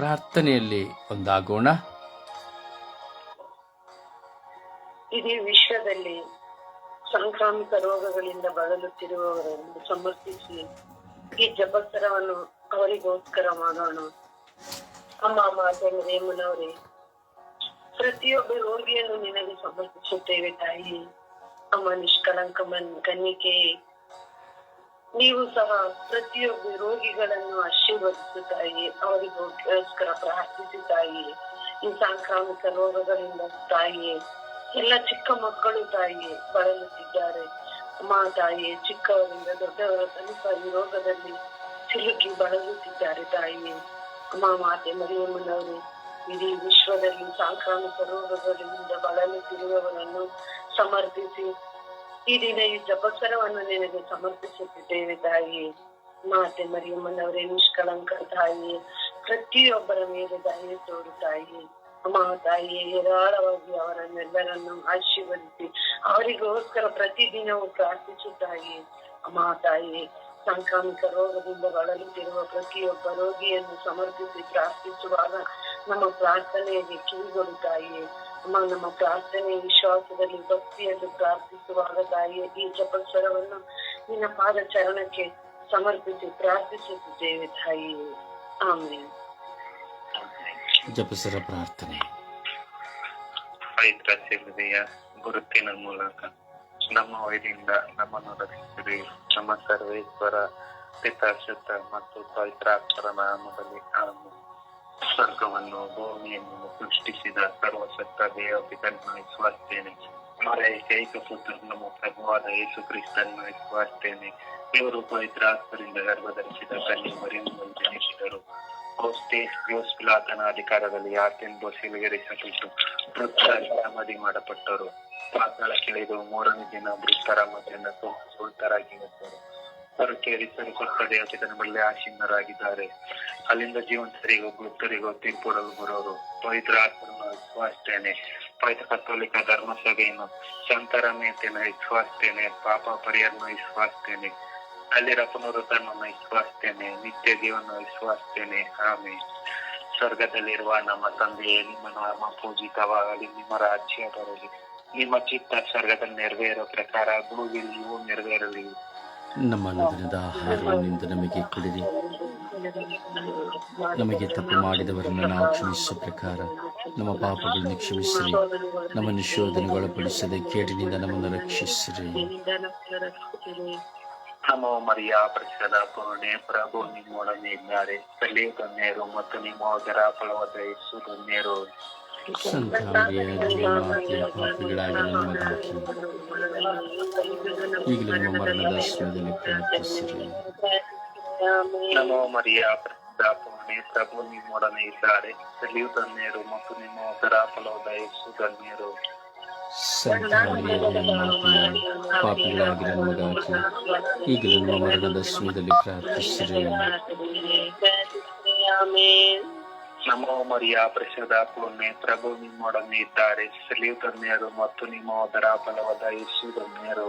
ಪ್ರಾರ್ಥನೆಯಲ್ಲಿ ಒಂದಾಗೋಣ. ಇಡೀ ವಿಶ್ವದಲ್ಲಿ ಸಾಂಕ್ರಾಮಿಕ ರೋಗಗಳಿಂದ ಬಳಲುತ್ತಿರುವವರನ್ನು ಸಮರ್ಥಿಸಿ ಈ ಜಪಸ್ತರವನ್ನು ಅವರಿಗೋಸ್ಕರ ಮಾಡೋಣ. ಅಮ್ಮ ಮಾತೆ ರೇಮನವರೇ, ಪ್ರತಿಯೊಬ್ಬ ರೋಗಿಯನ್ನು ನಿನಗೆ ಸಮರ್ಪಿಸುತ್ತೇವೆ ತಾಯಿ. ಅಮ್ಮ, ನಿಷ್ಕಳಂಕ ಮನ್ ಕನ್ನಿಕೆ ನೀವು ಸಹ ಪ್ರತಿಯೊಬ್ಬ ರೋಗಿಗಳನ್ನು ಆಶೀರ್ವದಿಸು ತಾಯಿ ಅವರಿಗೋಸ್ಕರ ಪ್ರಾರ್ಥಿಸಿ ತಾಯಿ ಈ ಸಾಂಕ್ರಾಮಿಕ ರೋಗಗಳಿಂದ ತಾಯಿ ಎಲ್ಲ ಚಿಕ್ಕ ಮಕ್ಕಳು ತಾಯಿ ಬಳಲುತ್ತಿದ್ದಾರೆ. ಮಾ ತಾಯಿ ಚಿಕ್ಕವರಿಂದ ದೊಡ್ಡವರ ತನಕ ಈ ರೋಗದಲ್ಲಿ ಸಿಲುಕಿ ಬಳಲುತ್ತಿದ್ದಾರೆ ತಾಯಿ ಅಮ್ಮ, ಮಾತೆ, ಮರಿಯಮ್ಮನವರು ಇಡೀ ವಿಶ್ವದಲ್ಲಿ ಸಾಂಕ್ರಾಮಿಕ ರೋಗಗಳಿಂದ ಬಳಲುತ್ತಿರುವವರನ್ನು ಸಮರ್ಪಿಸಿ ಈ ದಿನ ಈ ಜಪಸ್ವರವನ್ನು ನಿನಗೆ ಸಮರ್ಪಿಸುತ್ತಿದ್ದೇವೆ ತಾಯಿ. ಮಾತೆ ಮರಿಯಮ್ಮನವರೇ ನಿಷ್ಕಳಂಕ ತಾಯಿ ಪ್ರತಿಯೊಬ್ಬರ ಮೇಲೆ ದಯೆ ತೋರು ತಾಯಿ. ಅಮ್ಮ ತಾಯಿ ಹೇರಾಳವಾಗಿ ಅವರನ್ನೆಲ್ಲರನ್ನು ಆಶೀರ್ವದಿಸಿ ಅವರಿಗೋಸ್ಕರ ಪ್ರತಿದಿನವೂ ಪ್ರಾರ್ಥಿಸು ತಾಯಿ. ಅಮ್ಮ ತಾಯಿ ಸಾಂಕ್ರಾಮಿಕ ರೋಗದಿಂದ ಬಳಲುತ್ತಿರುವ ಪ್ರತಿಯೊಬ್ಬ ರೋಗಿಯನ್ನು ಸಮರ್ಪಿಸಿ ಪ್ರಾರ್ಥಿಸುವಾಗ ನಮ್ಮ ಪ್ರಾರ್ಥನೆಯಲ್ಲಿ ಕಿವಿಗೊಡು ಅಮ್ಮ ನಮ್ಮ ಪ್ರಾರ್ಥನೆ ವಿಶ್ವಾಸದಲ್ಲಿ ಭಕ್ತಿಯಲ್ಲಿ ಪ್ರಾರ್ಥಿಸುವಾಗ ತಾಯಿ ಈ ಜಪಸ್ವರವನ್ನು ನಿನ್ನ ಪಾದ ಚರಣಕ್ಕೆ ಸಮರ್ಪಿಸಿ ಪ್ರಾರ್ಥಿಸುತ್ತಿದ್ದೇವೆ ತಾಯಿ ಆಮೇಲೆ ಜಪಸರ ಪ್ರಾರ್ಥನೆ. ಪವಿತ್ರ ಹೃದಯ ಗುರುತಿನ ಮೂಲಕ ನಮ್ಮ ವೈದ್ಯರಿಂದ ನಮ್ಮನ್ನು ರಕ್ಷಿಸಿರಿ. ನಮ್ಮ ಸರ್ವೇಶ್ವರ ಪಿತಾಶುದ್ಧ ಮತ್ತು ಪವಿತ್ರಾಕ್ಷರ ನಾಮದಲ್ಲಿ ಆಮೆನ್. ಸ್ವರ್ಗವನ್ನು ಭೂಮಿಯನ್ನು ಸೃಷ್ಟಿಸಿದ ಸರ್ವಸತ್ತ ದೇವ ಪಿತನ್ನು ವಿಶ್ವಾಸ್ತೇನೆ ಅವರ ಏಕೈಕ ಪುತ್ರನ ಪ್ರಭುವಾದ ಯೇಸು ಕ್ರಿಸ್ತನ್ನು ವಿಶ್ವಾಸ್ತೇನೆ ಇವರು ಪವಿತ್ರಾತ್ಮರಿಂದ ಗರ್ಭಧರಿಸಿದ ಕನ್ಯೆ ಮರಿಯನ್ನು ಜನಿಸಿದರು ಪಿಲಾತನ ಅಧಿಕಾರದಲ್ಲಿ ಯಾಕೆಂದು ಸಿಲುಗರಿಸಲ್ಪಟ್ಟು ಮೃತರ ಸಮಾಧಿ ಮಾಡಪಟ್ಟರು ಪಾತಾಳಕ್ಕಿಳಿದು ಮೂರನೇ ದಿನ ಮೃತರ ಮಧ್ಯೆಯಿಂದ ಅವರು ಕೇಳಿ ಸರಿ ಕೊಟ್ಟ ದೇವತೆಗಳ ಮೇಲೆ ಆಸೀನರಾಗಿದ್ದಾರೆ. ಅಲ್ಲಿಂದ ಜೀವಂತರಿಗೂ ಮೃತರಿಗೂ ತೀರ್ಪುಡಲು ಬರೋರು ಪವಿತ್ರ ಆತ್ಮನ ವಿಶ್ವಾಸ್ತೇನೆ ಪವಿತ್ರ ಕತ್ತೋಲಿಕ ಧರ್ಮಸಭೆಯನ್ನು ಸಂತರ ಮೇತೆಯನ್ನು ವಿಶ್ವಾಸ್ತೇನೆ ಪಾಪ ಪರಿಹಾರನ ವಿಶ್ವಾಸ್ತೇನೆ ಅಲ್ಲಿರ ಪುನರುತ್ಥಾನವನ್ನು ವಿಶ್ವಾಸ್ತೇನೆ ನಿತ್ಯ ಜೀವನ ವಿಶ್ವಾಸ್ತೇನೆ ಆಮೆ ಸ್ವರ್ಗದಲ್ಲಿರುವ ನಮ್ಮ ತಂದೆಯೇ ನಿಮ್ಮ ನಾಮ ಪೂಜಿತವಾಗಲಿ ನಿಮ್ಮ ರಾಜ್ಯ ಬರಲಿ. ನಿಮ್ಮ ಚಿತ್ತ ಸ್ವರ್ಗದಲ್ಲಿ ನೆರವೇರೋ ಪ್ರಕಾರ ಭೂಮಿಯಲ್ಲಿಯೂ ನೆರವೇರಲಿ. ನಮ್ಮ ಅನುದಿನದ ಆಹಾರವನ್ನಿಂದ ನಮಗೆ ಕೊಡಿರಿ. ನಮಗೆ ತಪ್ಪು ಮಾಡಿದವರನ್ನು ನಾವು ಕ್ಷಮಿಸುವ ಪ್ರಕಾರ ನಮ್ಮ ಪಾಪಗಳನ್ನು ಕ್ಷಮಿಸಿರಿ ನಮ್ಮನ್ನು ಶೋಧನೆಗೊಳಪಡಿಸದೆ ಕೇಡಿನಿಂದ ನಮ್ಮನ್ನು ರಕ್ಷಿಸಿರಿ. ನಮೋ ಮರಿಯ ಪರಿಸದ ಪೂರ್ಣೆ ಪ್ರಭು ನಿಮ್ಮೊಡನೆ ಇದ್ದಾರೆ. ಗಣ್ಯರು ಮತ್ತು ನಿಮ್ಮ ಅದರ ಫಲವಾದ ಯೇಸು ಗಣ್ಯರು ಸಂತಾನವೇ ಜೀವಮಾತೆಯ ಪಾಪಿಗಳಾಗಿ ನಮಗಾಗಿ. ಈಗಲೂ ನಮ್ಮ ಮರಣದ ಸಮಯದಲ್ಲಿ ಪ್ರಾರ್ಥಿಸಿರಿ. ನಮೋ ಮರಿಯ ಪರಿಸದ ಪೂರ್ಣೆ ಪ್ರಭು ನಿಮ್ಮೊಡನೆ ಇದ್ದಾರೆ ಕಲಿಯುಗನ್ನೇರು ಮತ್ತು ನಿಮ್ಮ ಅದರ ಫಲವಾದ ಯೇಸು ಗಣ್ಯರು ಸಂತಾನವೇ ಜೀವಮಾತೆಯ ಪಾಪಿಗಳಾಗಿ ನಮಗಾಗಿ ಈಗಲೂ ನಮ್ಮ ಮರಣದ ಸಮಯದಲ್ಲಿ ಪ್ರಾರ್ಥಿಸಿರಿ. ನಮೋ ಮರಿಯ ಪರಿಸದ ಪೂರ್ಣೆ ಪ್ರಭು ನಿಮ್ಮೊಡನೆ ಇದ್ದಾರೆ ಸಲಿಯುಗನ್ಯರು ಮತ್ತು ನಿಮ್ಮ ಅದರ ಫಲವಾದ ಯೇಸು ಗಣ್ಯರು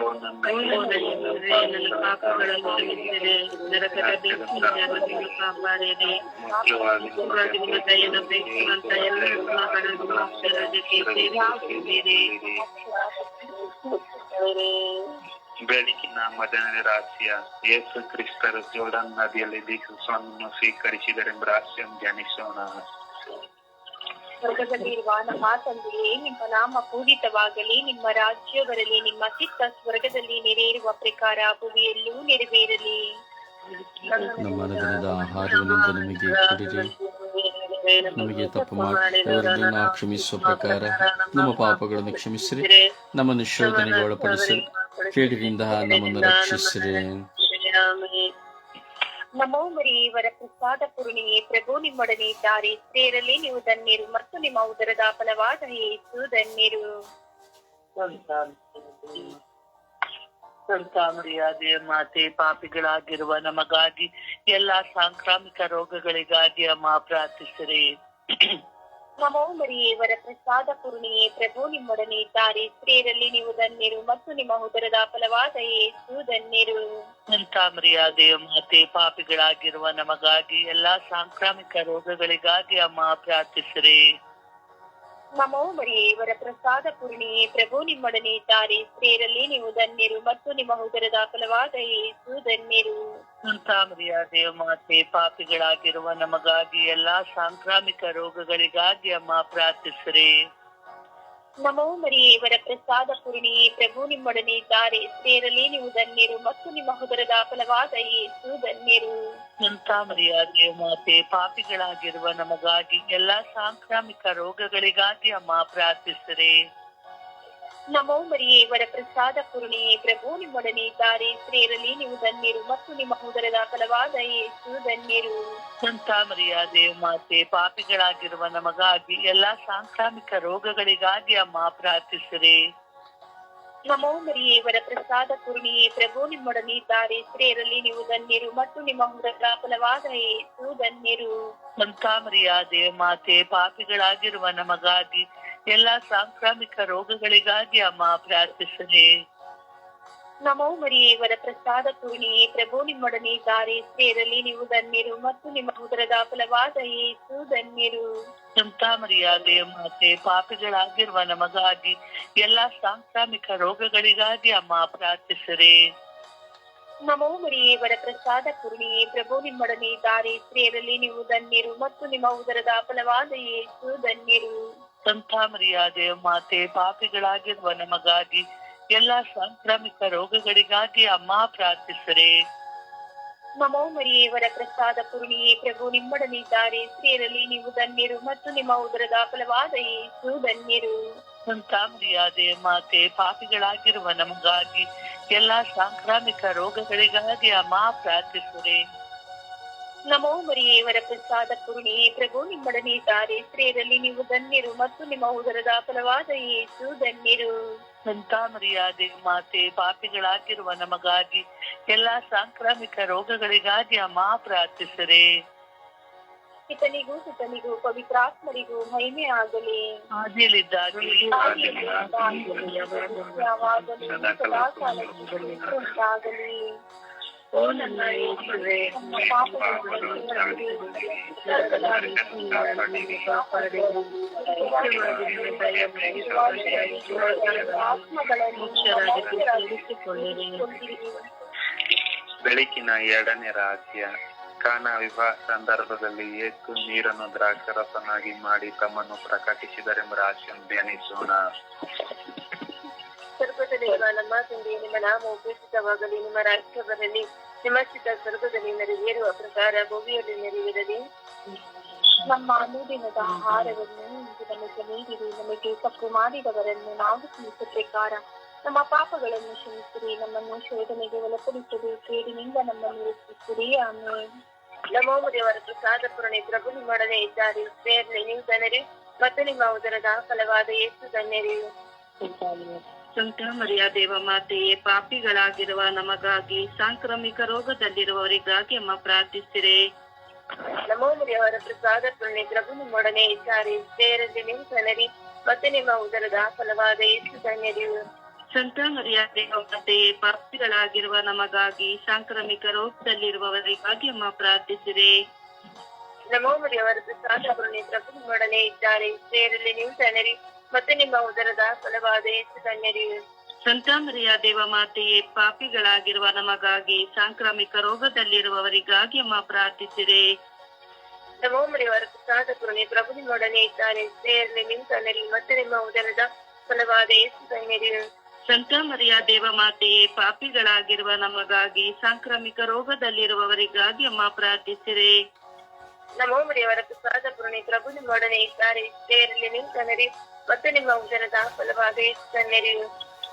ಓ ನನ್ನ ನನ್ನ ಪಾಪಗಳನ್ನು ಕ್ಷಮಿಸಿರಿ, ನರಕದ ಬೆಂಕಿಯಿಂದ ನಮ್ಮನ್ನು ಕಾಪಾಡಿರಿ ಮುಖ್ಯವಾಗಿ ಮುಖ್ಯವಾಗಿ ನಿಮ್ಮ ದಯೆಯನ್ನು ಬೇಕಿರುವಂತ ಎಲ್ಲ ಆತ್ಮಗಳನ್ನು ಮೋಕ್ಷದ ಜೊತೆ ಸೇರಿಸುತ್ತೀರಿ. ಬೆಳಕಿನ ಮದನ ರಹಸ್ಯ ಯೇಸು ಕ್ರಿಸ್ತರು ಜೋರ್ಡನ್ ನದಿಯಲ್ಲಿ ದೀಕ್ಷಿಸುವನ್ನು ಸ್ವೀಕರಿಸಿದರೆಂಬ ರಹಸ್ಯ ಧ್ಯಾನಿಸೋಣ ಸ್ವರ್ಗದಲ್ಲಿರುವ ನಮ್ಮ ತಂದೆಯೇ ನಿಮ್ಮ ನಾಮ ಪೂಜಿತವಾಗಲಿ ನಿಮ್ಮ ರಾಜ್ಯ ಬರಲಿ ನಿಮ್ಮ ಚಿತ್ತ ಸ್ವರ್ಗದಲ್ಲಿ ನೆರೆಯಿರುವ ಪ್ರಕಾರ ಭೂಮಿಯಲ್ಲೂ ನೆರವೇರಲಿ. ನಮ್ಮ ನಮಗೆ ಕೊಡಿರಿ ನಮಗೆ ತಪ್ಪು ಮಾಡಿದವರನ್ನು ನಾವು ಕ್ಷಮಿಸುವ ಪ್ರಕಾರ ನಮ್ಮ ಪಾಪಗಳನ್ನು ಕ್ಷಮಿಸಿರಿ ನಮ್ಮನ್ನು ಶೋಧನೆಗೆ ಒಳಪಡಿಸಿ ನಮ್ಮನ್ನು ರಕ್ಷಿಸಿರಿ. ನಮೋ ಮರಿಯವರ ಪ್ರಸಾದ ಪೂರ್ಣಿಯೇ, ಪ್ರಭು ನಿಮ್ಮೊಡನೆ ಇದ್ದಾರೆ. ಸೇರಲಿ ನೀವು ಧನ್ಯರು, ಮತ್ತು ನಿಮ್ಮ ಉದರದ ಫಲವಾದ ಯೇಸು ಧನ್ಯರು. ಸಂತಾಮರಿಯಾದ ಮಾತೆ ಪಾಪಿಗಳಾಗಿರುವ ನಮಗಾಗಿ ಎಲ್ಲಾ ಸಾಂಕ್ರಾಮಿಕ ರೋಗಗಳಿಗಾಗಿ ಅಮ್ಮ ಪ್ರಾರ್ಥಿಸಿರಿ. ನಮೋ ಮರಿಯೇವರ ಪ್ರಸಾದ ಪೂರ್ಣಿಯೇ ಪ್ರಭು ನಿಮ್ಮೊಡನೆ ಇದ್ದಾರೆ. ಸ್ತ್ರೀಯರಲ್ಲಿ ನೀವು ಧನ್ಯರು ಮತ್ತು ನಿಮ್ಮ ಉದರದ ಫಲವಾದ ಯೇಸು ಧನ್ಯರು. ಸಂತಾಮರಿಯಾದ ಮಾತೆ, ಪಾಪಿಗಳಾಗಿರುವ ನಮಗಾಗಿ ಎಲ್ಲಾ ಸಾಂಕ್ರಾಮಿಕ ರೋಗಗಳಿಗಾಗಿ ಅಮ್ಮ ಪ್ರಾರ್ಥಿಸಿರಿ. ನಮೋ ಮರಿಯೇ ಇವರ ಪ್ರಸಾದ ಪೂರ್ಣಿಯೇ ಪ್ರಭು ನಿಮ್ಮೊಡನೆ ಇದ್ದಾರೆ. ಸ್ತ್ರೀಯರಲ್ಲಿ ನೀವು ಧನ್ಯರು ಮತ್ತು ನಿಮ್ಮ ಉದರದ ಫಲವಾದ ಯೇಸು ಧನ್ಯರು. ಸಂತಾಮರಿಯ ದೇವಮಾತೆ ಪಾಪಿಗಳಾಗಿರುವ ನಮಗಾಗಿ ಎಲ್ಲಾ ಸಾಂಕ್ರಾಮಿಕ ರೋಗಗಳಿಗಾಗಿ ಅಮ್ಮ ಪ್ರಾರ್ಥಿಸಿರಿ. ನಮೋ ಮರಿಯೇವರ ಪ್ರಸಾದ ಪೂರ್ಣಿ, ಪ್ರಭು ನಿಮ್ಮೊಡನೆ ಇದ್ದಾರೆ. ಸೇರಲಿ ನೀವು ಧನ್ಯರು ಮತ್ತು ನಿಮ್ಮ ಹುದರದ ಫಲವಾದ ಯೇಸು ಧನ್ಯರು. ಸಂತಾಮರಿಯಾದ ಮಾತೆ, ಪಾಪಿಗಳಾಗಿರುವ ನಮಗಾಗಿ ಎಲ್ಲಾ ಸಾಂಕ್ರಾಮಿಕ ರೋಗಗಳಿಗಾಗಿ ಅಮ್ಮ ಪ್ರಾರ್ಥಿಸಿರಿ. ನಮೋ ಮರಿಯೇ ವರ ಪ್ರಸಾದ ಪೂರ್ಣಿಯೇ ಪ್ರಭು ನಿಮ್ಮೊಡನೆ ಇದ್ದಾರೆ. ಸ್ತ್ರೀಯರಲ್ಲಿ ನೀವು ಧನ್ಯರು ಮತ್ತು ನಿಮ್ಮ ಉದರದ ಫಲವಾದ ಯೇಸು ಧನ್ಯರು. ಸಂತಾಮರಿಯಾದ ಮಾತೆ ಪಾಪಿಗಳಾಗಿರುವ ನಮಗಾಗಿ ಎಲ್ಲಾ ಸಾಂಕ್ರಾಮಿಕ ರೋಗಗಳಿಗಾಗಿ ಅಮ್ಮ ಪ್ರಾರ್ಥಿಸಿರಿ. ನಮೋ ಮರಿಯೇ ವರ ಪ್ರಸಾದ ಪೂರ್ಣಿಯೇ ಪ್ರಭು ನಿಮ್ಮೊಡನೆ ಇದ್ದಾರೆ. ಸ್ತ್ರೀಯರಲ್ಲಿ ನೀವು ಧನ್ಯರು ಮತ್ತು ನಿಮ್ಮ ಉದರದ ಫಲವಾದ ಯೇಸು ಧನ್ಯರು. ಸಂತಾಮರಿಯಾದ ಮಾತೆ ಪಾಪಿಗಳಾಗಿರುವ ನಮಗಾಗಿ ಎಲ್ಲಾ ಸಾಂಕ್ರಾಮಿಕ ರೋಗಗಳಿಗಾಗಿ ಅಮ್ಮ ಪ್ರಾರ್ಥಿಸಲಿ. ನಮೋ ಮರಿಯೇ ವರ ಪ್ರಸಾದ ಪೂರ್ಣಿಯೇ ಪ್ರಭು ನಿಮ್ಮೊಡನೆ ದಾರಿ ಸೇರಲಿ ನೀವು ಧನ್ಯರು ಮತ್ತು ನಿಮ್ಮ ಉದರದ ಫಲವಾದ ಯೇಸು ಧನ್ಯರು. ಸಂತಾಮರಿಯಾದ ಮಾತೆ ಪಾಪಿಗಳಾಗಿರುವ ನಮಗಾಗಿ ಎಲ್ಲಾ ಸಾಂಕ್ರಾಮಿಕ ರೋಗಗಳಿಗಾಗಿ ಅಮ್ಮ ಪ್ರಾರ್ಥಿಸಿರಿ. ನಮೋ ಮರಿಯೇ ವರ ಪ್ರಸಾದ ಪೂರ್ಣಿಯೇ ಪ್ರಭು ನಿಮ್ಮೊಡನೆ ದಾರಿ ಸ್ತ್ರೀಯರಲ್ಲಿ ನೀವು ಧನ್ಯರು ಮತ್ತು ನಿಮ್ಮ ಉದರದ ಫಲವಾದ ಯೇಸು ಧನ್ಯರು. ಸಂತಾಮರಿಯಾದ ಮಾತೆ ಪಾಪಿಗಳಾಗಿರುವ ನಮಗಾಗಿ ಎಲ್ಲಾ ಸಾಂಕ್ರಾಮಿಕ ರೋಗಗಳಿಗಾಗಿ ಅಮ್ಮ ಪ್ರಾರ್ಥಿಸರೆ. ನಮೋ ಮರಿಯೇವರ ಪ್ರಸಾದ ಪೂರ್ಣಿಯೇ ಪ್ರಭು ನಿಮ್ಮೊಡನಿದ್ದಾರೆ ಸ್ತ್ರೀಯರಲ್ಲಿ ನೀವು ಧನ್ಯರು ಮತ್ತು ನಿಮ್ಮ ಉದರದ ಫಲವಾದ ಯೇಸು ಧನ್ಯರು. ಸಂತಾಮರಿಯಾದೆ ಮಾತೆ ಪಾಪಿಗಳಾಗಿರುವ ನಮಗಾಗಿ ಎಲ್ಲಾ ಸಾಂಕ್ರಾಮಿಕ ರೋಗಗಳಿಗಾಗಿ ಅಮ್ಮ ಪ್ರಾರ್ಥಿಸಿರಿ. ನಮೋ ಮರಿಯೇವರ ಪ್ರಸಾದ ಪುರುಣಿ. ಪ್ರಭು ನಿಮ್ಮೊಡನೆ ಇದ್ದಾರೆ. ಸ್ತ್ರೀಯರಲ್ಲಿ ನೀವು ಧನ್ಯರು ಮತ್ತು ನಿಮ್ಮ ಉದರದ ಫಲವಾದ ಯೇಸು ಧನ್ಯರು. ದೇವಿ ಮಾತೆ ಪಾಪಿಗಳಾಗಿರುವ ನಮಗಾಗಿ ಎಲ್ಲಾ ಸಾಂಕ್ರಾಮಿಕ ರೋಗಗಳಿಗಾಗಿ ಅಮ್ಮ ಪ್ರಾರ್ಥಿಸರೆ. ಪಿತನಿಗೂ ಸುತನಿಗೂ ಪವಿತ್ರಾತ್ಮರಿಗೂ ಮಹಿಮೆ ಆಗಲಿ. ಆದಿಯಲ್ಲಿದ್ದಾಗಲಿ. ಯಾವಾಗಲೂ ಉಂಟಾಗಲಿ. ಬೆಳಕಿನ ಎರಡನೇ ರಾಜ್ಯ. ಕಾನ ವಿವಾಹ ಸಂದರ್ಭದಲ್ಲಿ ಏಕು ನೀರನ್ನು ದ್ರಾಕ್ಷರಸನಾಗಿ ಮಾಡಿ ತಮ್ಮನ್ನು ಪ್ರಕಟಿಸಿದರೆಂಬ ರಾಜ್ಯ ಧ್ಯಾನಿಸೋಣ ಸ್ವರ್ಗದಲ್ಲಿರುವ ನಮ್ಮ ತಂದೆ ನಿಮ್ಮ ನಾಮ ಉಪೇಕ್ಷಿತವಾಗಲಿ ನಿಮ್ಮ ರಾಷ್ಟ್ರ ಬರಲಿ ನಿಮ್ಮ ಚಿತ್ತ ಸ್ವರ್ಗದಲ್ಲಿ ನೆರವೇರುವ ಪ್ರಕಾರ ಭೂಮಿಯಲ್ಲಿ ನೆರವೇರಲಿ. ನಮ್ಮ ಅನುದಿನದ ಆಹಾರವನ್ನು ಇಂದು ನಮಗೆ ನೀಡಿರಿ ನಮಗೆ ತಪ್ಪು ಮಾಡಿದವರನ್ನು ನಾವು ಕ್ಷಮಿಸುವ ಪ್ರಕಾರ ನಮ್ಮ ಪಾಪಗಳನ್ನು ಕ್ಷಮಿಸಿರಿ ನಮ್ಮನ್ನು ಶೋಧನೆಗೆ ಒಳಪಡಿಸದೆ ಕೇಡಿನಿಂದ ನಮ್ಮನ್ನು ರಕ್ಷಿಸಿರಿ. ಆಮೇಲೆ ನಮೋ ದೇವರ ಪ್ರಸಾದ ಪೂರಣೆ ಪ್ರಭು ನಿಮ್ಮೊಡನೆ ಇದ್ದಾರೆ. ಸೇರ್ಲಿ ನೀವು ಧನರಿ ಮತ್ತು ನಿಮ್ಮ ಉದರದ ಫಲವಾದ ಎಷ್ಟು ಧನ್ಯರಿ. ಸಂತ ಮರಿಯಾ ದೇವ ಮಾತೆಯೇ ಪಾಪಿಗಳಾಗಿರುವ ನಮಗಾಗಿ ಸಾಂಕ್ರಾಮಿಕ ರೋಗದಲ್ಲಿರುವವರಿಗಾಗಿ ಅಮ್ಮ ಪ್ರಾರ್ಥಿಸಿರೆ. ನಮೋ ಮುರಿಯವರ ಪ್ರಸಾದ ಪುಣ್ಯ ಪ್ರಭು ನಿಮ್ಮೊಡನೆ ಇದ್ದಾರೆ ಸ್ತ್ರೀಯರಲ್ಲಿ ನಿಮ್ಮ ಸನರಿ ಮತ್ತು ನಿಮ್ಮ ಉದರದ ಫಲವಾದ ಎಷ್ಟು ಧನ್ಯರಿ ಸಂತ ಮರಿಯ ದೇವ ಮಾತೆಯೇ ಪಾಪಿಗಳಾಗಿರುವ ನಮಗಾಗಿ ಸಾಂಕ್ರಾಮಿಕ ರೋಗದಲ್ಲಿರುವವರಿಗಾಗಿ ಅಮ್ಮ ಪ್ರಾರ್ಥಿಸಿರೆ. ನಮೋ ಮುರಿಯವರ ಪ್ರಸಾದ ಪುಣ್ಯ ಪ್ರಭು ನಿಮ್ಮೊಡನೆ ಇದ್ದಾರೆ ಸ್ತ್ರೀಯರಲ್ಲಿ ನೀವು ಧನರಿ ಮತ್ತು ನಿಮ್ಮ ಉದರದ ಫಲವಾದ ಯೇಸು ಧನ್ಯರಿ ಸಂತ ಮರಿಯ ದೇವ ಮಾತೆಯೇ ಪಾಪಿಗಳಾಗಿರುವ ನಮಗಾಗಿ ಸಾಂಕ್ರಾಮಿಕ ರೋಗದಲ್ಲಿರುವವರಿಗಾಗಿ ಅಮ್ಮ ಪ್ರಾರ್ಥಿಸಿರೆ. ನಮೋ ಮುರಿಯವರ ಪೂರ್ಣೆ ಪ್ರಭು ನಿಮ್ಮೊಡನೆ ಇದ್ದಾರೆ ಸ್ತ್ರೀಯರಲ್ಲಿ ನಿಂತನಲ್ಲಿ ಮತ್ತೆ ಮತ್ತು ನಿಮ್ಮ ಉದರದ ಫಲವಾದ ಯೇಸು ಧನ್ಯರಿ ಸಂತ ಮರಿಯ ದೇವ ಮಾತೆಯೇ ಪಾಪಿಗಳಾಗಿರುವ ನಮಗಾಗಿ ಸಾಂಕ್ರಾಮಿಕ ರೋಗದಲ್ಲಿರುವವರಿಗಾಗಿ ಅಮ್ಮ ಪ್ರಾರ್ಥಿಸಿರೆ. ನಮೋ ಮರಿಯವರ ಪ್ರಸಾದ ಪುರಣಿ ಪ್ರಭು ನಿಮ್ಮೊಡನೆ ಇದ್ದಾರೆ. ಸೇರಲಿ ನೀವು ಧನರಿ ಮತ್ತು ನಿಮ್ಮ ಉದರದ ಫಲವಾದ ಧನ್ಯರಿ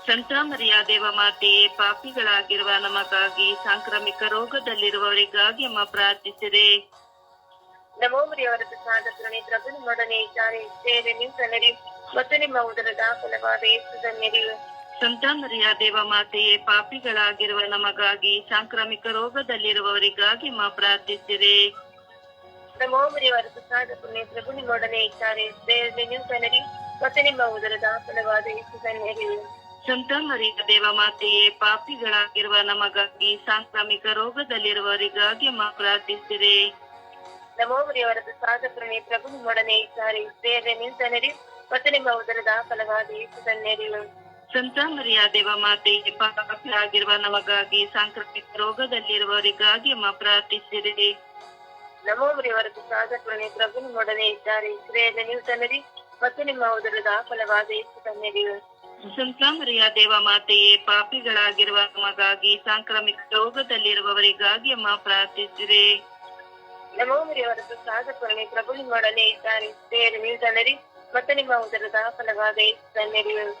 ಸಂತ ಮರಿಯ ದೇವ ಮಾತೆಯೇ ಪಾಪಿಗಳಾಗಿರುವ ನಮಗಾಗಿ ಸಾಂಕ್ರಾಮಿಕ ರೋಗದಲ್ಲಿರುವವರಿಗಾಗಿ ಅಮ್ಮ ಪ್ರಾರ್ಥಿಸಿದೆ ನಮೋ ಮರಿಯವರ ಪ್ರಸಾದ ಪ್ರಣಿ ಪ್ರಭು ನಿಮ್ಮೊಡನೆ ಇದ್ದಾರೆ ಸೇವೆ ನಿಂತನರಿ ಮತ್ತು ನಿಮ್ಮ ಉದರದ ಫಲವಾದ ಧನ್ಯರಿ ಸಂತ ಮರಿಯ ದೇವ ಮಾತೆಯೇ ಪಾಪಿಗಳಾಗಿರುವ ನಮಗಾಗಿ ಸಾಂಕ್ರಾಮಿಕ ರೋಗದಲ್ಲಿರುವವರಿಗಾಗಿ ಅಮ್ಮ ಪ್ರಾರ್ಥಿಸಿದೆ ನಮೋ ಮರಿಯವರ ಪ್ರಸಾದ ಪುಣ್ಯ ಪ್ರಭು ನಿಮ್ಮೊಡನೆ ಇದ್ದಾರೆ ನಿಂತನರಿ ಮತ್ತೆ ನಿಮ್ಮ ಉದರದ ಫಲವಾದ ಸಂತ ಮರಿಯ ದೇವ ಮಾತೆಯೇ ಪಾಪಿಗಳಾಗಿರುವ ನಮಗಾಗಿ ಸಾಂಕ್ರಾಮಿಕ ರೋಗದಲ್ಲಿರುವವರಿಗಾಗಿ ಮಾ ಪ್ರಾರ್ಥಿಸಿರೆ. ನಮೋ ಮರಿಯವರ ಪ್ರಭು ಮೊಡನೆ ಇದ್ದಾರೆ. ಬೇರೆ ನಿಂತನರಿ ಮತ್ತೆ ನಿಮ್ಮ ಉದರದ ಫಲವಾದ ಸಂತ ಮರಿಯ ದೇವ ಮಾತೆಯೇ ಪಾಪಿಗಳಾಗಿರುವ ನಮಗಾಗಿ ಸಾಂಕ್ರಾಮಿಕ ರೋಗದಲ್ಲಿರುವವರಿಗಾಗಿ ಮಾ ಪ್ರಾರ್ಥಿಸಿರೆ. ನಮೋ ಮರಿಯವರ ಪ್ರಭು ಮೊಡನೆ ಇದ್ದಾರೆ. ಬೇರೆ ನಿಂತನರಿ ಮತ್ತೆ ನಿಮ್ಮ ಉದರದ ಫಲವಾದ ಯೇಸು ಧನ್ಯರು ಸಂತ ದೇವ ಮಾತೆಯೇ ಪಾಪಿಗಳಾಗಿರುವ ನಮಗಾಗಿ ಸಾಂಕ್ರಾಮಿಕ ರೋಗದಲ್ಲಿರುವವರಿಗಾಗಿ ಅಮ್ಮ ಪ್ರಾರ್ಥಿಸಿದೆ ನಮೋ ಮರಿಯವರ ಪ್ರಸಾದ ಪುಣ್ಯ ಪ್ರಭು ನಿಮ್ಮೊಡನೆ ಇದ್ದಾರೆ. ಸ್ತ್ರೀಯರಲ್ಲಿ ನೀವು ಮತ್ತೆ ನಿಮ್ಮ ಉದರದ ಫಲವಾದ ಯೇಸು ಧನ್ಯರು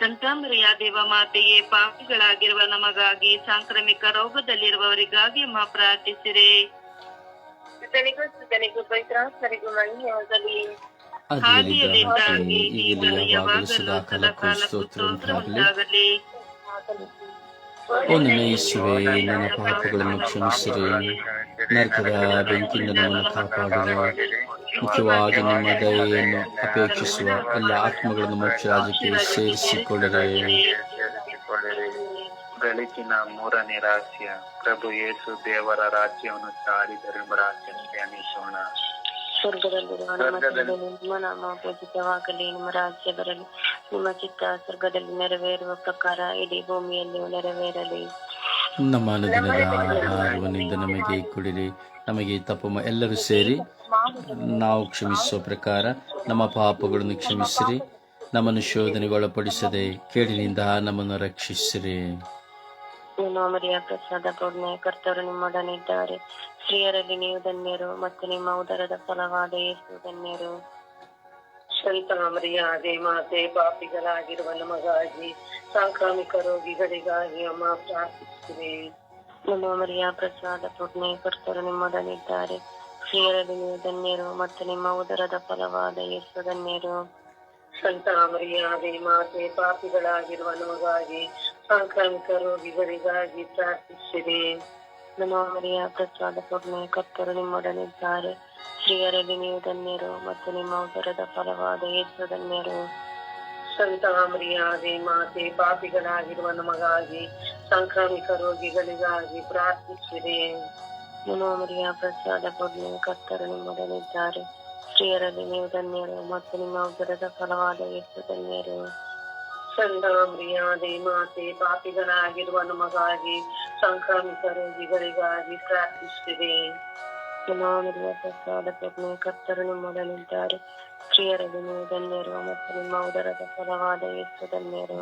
ಸಂತಾಮರಿಯ ದೇವ ಮಾತೆಯೇ ಪಾಪಿಗಳಾಗಿರುವ ನಮಗಾಗಿ ಸಾಂಕ್ರಾಮಿಕ ರೋಗದಲ್ಲಿರುವವರಿಗಾಗಿ ಮಾ ಪ್ರಾರ್ಥಿಸಿರೆ. ಸುತನಿಗೂ ಸುತನಿಗೂ ಪವಿತ್ರಾತ್ಮರಿಗೂ ಮಹಿಮೆಯಾಗಲಿ. ಆದಿಯಲ್ಲಿದ್ದಾಗಿ ಈಗಲೂ ಯಾವಾಗಲೂ ಸದಾ ಕಾಲಕ್ಕೂ ಸ್ತೋತ್ರ ಉಂಟಾಗಲಿ ಉಂಟಾಗಲಿ ಓ ನನ್ನ ಯೇಸುವೆ ನನ್ನ ಪಾಪಗಳನ್ನು ಕ್ಷಮಿಸಿರಿ. ನರಕದ ಬೆಂಕಿಯಿಂದ ನಮ್ಮನ್ನು ಕಾಪಾಡಿರಿ. ಮುಖ್ಯವಾಗಿ ನಿಮ್ಮ ದಯೆಯನ್ನು ಅಪೇಕ್ಷಿಸುವ ಎಲ್ಲ ಆತ್ಮಗಳನ್ನು ಮೋಕ್ಷ ರಾಜ್ಯಕ್ಕೆ ಸೇರಿಸಿಕೊಳ್ಳಿರಿ. ಬೆಳಕಿನ ಮೂರನೇ ರಹಸ್ಯ ಪ್ರಭು ಯೇಸು ದೇವರ ರಾಜ್ಯವನ್ನು ಸಾರಿದರೆಂಬ ರಾಜ್ಯ ಧ್ಯಾನಿಸೋಣ ಸ್ವರ್ಗದಲ್ಲಿರುವ ನಮ್ಮ ನಾಮ ಪೂಜಿತವಾಗಲಿ. ನಿಮ್ಮ ರಾಜ್ಯ ಬರಲಿ ನಿಮ್ಮ ಚಿತ್ತ ಸ್ವರ್ಗದಲ್ಲಿ ನೆರವೇರುವ ಪ್ರಕಾರ ಇಡೀ ಭೂಮಿಯಲ್ಲಿ ನೆರವೇರಲಿ. ನಮ್ಮ ಅನುದಿನದ ಆಹಾರವನ್ನಿಂದ ನಮಗೆ ಕೊಡಿರಿ. ನಮಗೆ ತಪ್ಪು ಮ- ಎಲ್ಲರೂ ಸೇರಿ ನಾವು ಕ್ಷಮಿಸುವ ಪ್ರಕಾರ ನಮ್ಮ ಪಾಪಗಳನ್ನು ಕ್ಷಮಿಸಿರಿ. ನಮ್ಮನ್ನು ಶೋಧನೆಗೆ ಒಳಪಡಿಸದೆ ಕೇಡಿನಿಂದ ನಮ್ಮನ್ನು ರಕ್ಷಿಸಿರಿ. ನಿಮ್ಮ ಮರಿಯ ಪ್ರಸಾದ ಪೂರ್ಣ ಕರ್ತರು ನಿಮ್ಮೊಡನೆ ಇದ್ದಾರೆ. ಸ್ತ್ರೀಯರಲ್ಲಿ ನೀವು ಧನ್ಯರು ಮತ್ತು ನಿಮ್ಮ ಉದರದ ಫಲವಾದ ಯೇಸು ಧನ್ಯರು. ಶಂತಾಮರಿಯ ಮಾತೆ ಪಾಪಿಗಳಾಗಿರುವ ನಮಗಾಗಿ ಸಾಂಕ್ರಾಮಿಕ ರೋಗಿಗಳಿಗಾಗಿ ಅಮ್ಮ ಪ್ರಾರ್ಥಿಸಿದೆ ನಮ್ಮ ಮರಿಯ ಪ್ರಸಾದ ಪೂರ್ಣ ಕರ್ತರು ನಿಮ್ಮೊಡನೆ ಇದ್ದಾರೆ. ಸ್ತ್ರೀಯರಲ್ಲಿ ನೀವು ಧನ್ಯರು ಮತ್ತು ನಿಮ್ಮ ಉದರದ ಫಲವಾದ ಯೇಸು ಧನ್ಯರು. ಸಂತ ಮರಿಯಾದೆ ಮಾತೆ ಪಾಪಿಗಳಾಗಿರುವ ನಮಗಾಗಿ ಸಾಂಕ್ರಾಮಿಕ ರೋಗಿಗಳಿಗಾಗಿ ಪ್ರಾರ್ಥಿಸಿರಿ. ನಮ್ಮ ಮನೆಯ ಪ್ರಸಾದ ಪೂರ್ಣ ಕರ್ತರು ನಿಮ್ಮೊಡನಿದ್ದಾರೆ ಸ್ತ್ರೀಯರಲ್ಲಿ ನೀವು ಧನ್ಯರು ಮತ್ತು ನಿಮ್ಮ ಉದರದ ಫಲವಾದ ಯೇಸು ಧನ್ಯರು. ಸಂತ ಮರಿಯಾದೆ ಮಾತೆ, ಪಾಪಿಗಳಾಗಿರುವ ನಮಗಾಗಿ, ಸಾಂಕ್ರಾಮಿಕ ರೋಗಿಗಳಿಗಾಗಿ ಪ್ರಾರ್ಥಿಸಿರಿ. ನಮ್ಮ ಪ್ರಸಾದ ಪೂರ್ಣ ಕರ್ತರು ನಿಮ್ಮೊಡನಿದ್ದಾರೆ ಸ್ತ್ರೀಯರಲ್ಲಿ ನೀವು ಧನ್ಯರು ಮತ್ತು ನಿಮ್ಮ ಉದರದ ಫಲವಾದ ಯೇಸು ಧನ್ಯರು. ದೇಮಾತೆ ಮಾತೆ ಪಾಪಿಗಳಾಗಿರುವ ನಮಗಾಗಿ ಸಾಂಕ್ರಾಮಿಕ ರೋಗಿಗಳಿಗಾಗಿ ಪ್ರಾರ್ಥಿಸುತ್ತಿದೆ. ನಮ್ಮ ಮರಿಯ ಪ್ರಸಾದ ಪ್ರಜ್ಞೆ ಕರ್ತರು ನಮ್ಮೊಡನಿದ್ದಾರೆ ಸ್ತ್ರೀಯರಲ್ಲಿ ನೀವು ಧನ್ಯರು ಮತ್ತು ನಿಮ್ಮ ಉದರದ ಫಲವಾದ ಎಷ್ಟು ಧನ್ಯರು